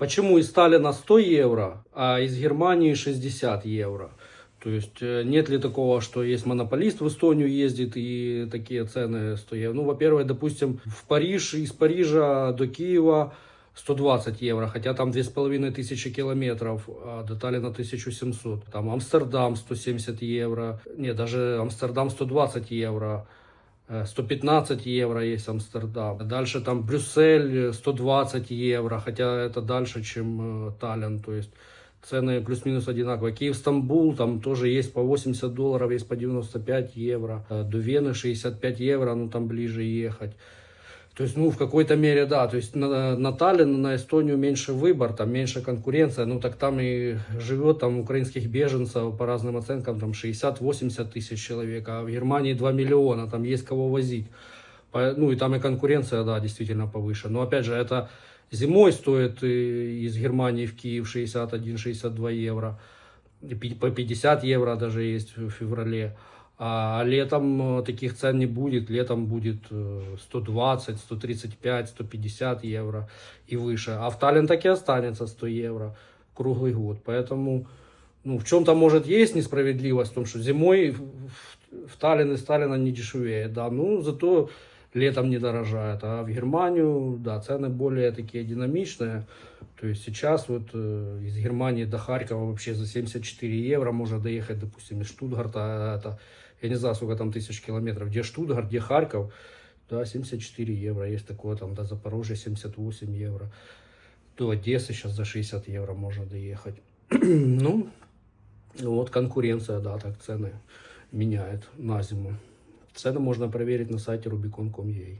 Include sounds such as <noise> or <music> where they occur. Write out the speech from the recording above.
Почему из Сталина 100 евро, а из Германии 60 евро? То есть э, нет ли такого, что есть монополист в Эстонию ездит и такие цены 100 евро? Ну, во-первых, допустим, в Париж, из Парижа до Киева 120 евро, хотя там 2500 километров, а до Таллина 1700. Там Амстердам 170 евро, не, даже Амстердам 120 евро. Э, 115 евро есть Амстердам. Дальше там Брюссель э, 120 евро, хотя это дальше, чем э, Таллин. То есть цены плюс-минус одинаковые. Киев, Стамбул, там тоже есть по 80 долларов, есть по 95 евро. Э, До Вены 65 евро, ну там ближе ехать. То есть, ну, в какой-то мере, да. То есть, на, на Таллин, на Эстонию меньше выбор, там меньше конкуренция. Ну, так там и живет там украинских беженцев по разным оценкам, там 60-80 тысяч человек, а в Германии 2 миллиона, там есть кого возить. Ну, и там и конкуренция, да, действительно повыше. Но, опять же, это зимой стоит из Германии в Киев 61-62 евро. По 50 евро даже есть в феврале. А летом э, таких цен не будет. Летом будет э, 120, 135, 150 евро и выше. А в Таллин так и останется 100 евро круглый год. Поэтому ну, в чем-то, может, есть несправедливость в том, что зимой в, Таллин из Таллина не дешевеет. Да, ну, зато летом не дорожает. А в Германию, да, цены более такие динамичные. То есть сейчас вот э, из Германии до Харькова вообще за 74 евро можно доехать, допустим, из Штутгарта. а Это, я не знаю, сколько там тысяч километров. Где Штутгарт, где Харьков. Да, 74 евро. Есть такое там до Запорожья 78 евро. До Одессы сейчас за 60 евро можно доехать. <clears throat> ну, вот конкуренция, да, так цены меняет на зиму. Цены можно проверить на сайте rubicon.com.ua.